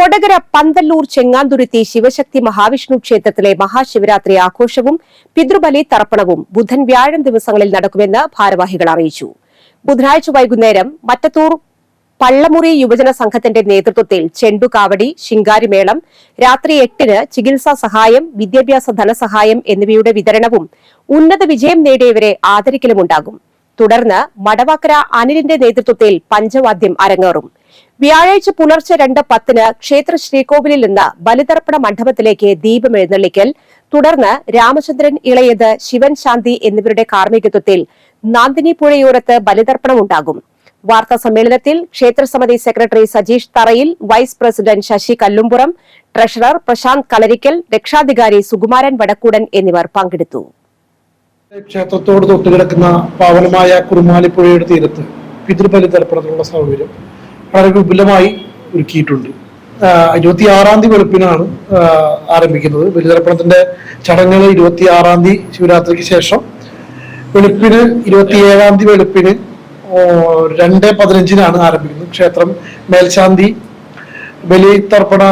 കൊടകര പന്തല്ലൂർ ചെങ്ങാന്തുരുത്തി ശിവശക്തി മഹാവിഷ്ണു ക്ഷേത്രത്തിലെ മഹാശിവരാത്രി ആഘോഷവും പിതൃബലി തർപ്പണവും ബുധൻ വ്യാഴം ദിവസങ്ങളിൽ നടക്കുമെന്ന് ഭാരവാഹികൾ അറിയിച്ചു. ബുധനാഴ്ച വൈകുന്നേരം മറ്റത്തൂർ പള്ളമുറി യുവജന സംഘത്തിന്റെ നേതൃത്വത്തിൽ ചെണ്ടുകാവടി ശിങ്കാരിമേളം രാത്രി എട്ടിന് ചികിത്സാ സഹായം വിദ്യാഭ്യാസ ധനസഹായം എന്നിവയുടെ വിതരണവും ഉന്നത വിജയം നേടിയവരെ ആദരിക്കലുമുണ്ടാകും. തുടർന്ന് മടവാക്കര അനിലിന്റെ നേതൃത്വത്തിൽ പഞ്ചവാദ്യം അരങ്ങേറും. വ്യാഴാഴ്ച പുലർച്ചെ രണ്ട് പത്തിന് ക്ഷേത്ര ശ്രീകോവിലിൽ നിന്ന് ബലിതർപ്പണ മണ്ഡപത്തിലേക്ക് ദീപം എഴുന്നള്ളിക്കൽ. തുടർന്ന് രാമചന്ദ്രൻ ഇളയത് ശിവൻ ശാന്തി എന്നിവരുടെ കാർമ്മികത്വത്തിൽ നാന്ദിനി പുഴയോരത്ത് ബലിതർപ്പണം ഉണ്ടാകും. വാർത്താ സമ്മേളനത്തിൽ ക്ഷേത്രസമിതി secretary Sajeesh Tharayil vice president Sasi Kallumpuram treasurer Prashanth Kalarikkal രക്ഷാധികാരി സുകുമാരൻ വടക്കൂടൻ എന്നിവർ പങ്കെടുത്തു. ക്ഷേത്രത്തോട് തൊട്ടുകിടക്കുന്ന പാവനമായ കുറുമാലിപ്പുഴയുടെ തീരത്ത് പിതൃബലി തർപ്പണത്തിനുള്ള സൗകര്യം. വളരെ വിപുലമായി ഒരുക്കിയിട്ടുണ്ട്. ഇരുപത്തി ആറാം തീയതി വെളുപ്പിനാണ് ആരംഭിക്കുന്നത്. ബലിതർപ്പണത്തിന്റെ ചടങ്ങുകൾ ഇരുപത്തി ആറാം തീയതി ശിവരാത്രിക്ക് ശേഷം. വെളുപ്പിന് ഇരുപത്തി ഏഴാം തീയതി വെളുപ്പിന് രണ്ട് പതിനഞ്ചിനാണ് ആരംഭിക്കുന്നത്. ക്ഷേത്രം മേൽശാന്തി ബലിതർപ്പണ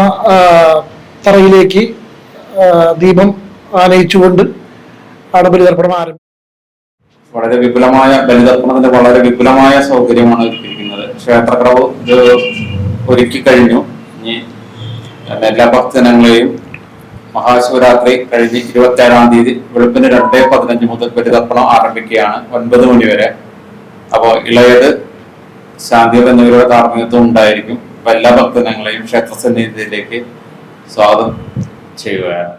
തറയിലേക്ക് ദീപം ആനയിച്ചുകൊണ്ട് ആണ് ബലിതർപ്പണം ആരംഭിക്കുന്നത്. വളരെ വിപുലമായ ബലിതർപ്പണത്തിന്റെ വളരെ വിപുലമായ സൗകര്യമാണ് ഒരുക്കിയിരിക്കുന്നത് ക്ഷേത്രക്രവ് ഇത് ഒരുക്കി കഴിഞ്ഞു. ഇനി എല്ലാ ഭക്തജനങ്ങളെയും മഹാശിവരാത്രി കഴിഞ്ഞ് ഇരുപത്തി ഏഴാം തീയതി വെളുപ്പിന് രണ്ട് പതിനഞ്ച് മുതൽ ബലിതർപ്പണം ആരംഭിക്കുകയാണ്. ഒൻപത് മണി വരെ. അപ്പോൾ ഇളയത് ശാന്തികൾ എന്നിവരുടെ കാർമ്മികത്വം ഉണ്ടായിരിക്കും. അപ്പൊ എല്ലാ ഭക്തജനങ്ങളെയും ക്ഷേത്ര സന്നിധിയിലേക്ക് സ്വാഗതം ചെയ്യുകയാണ്.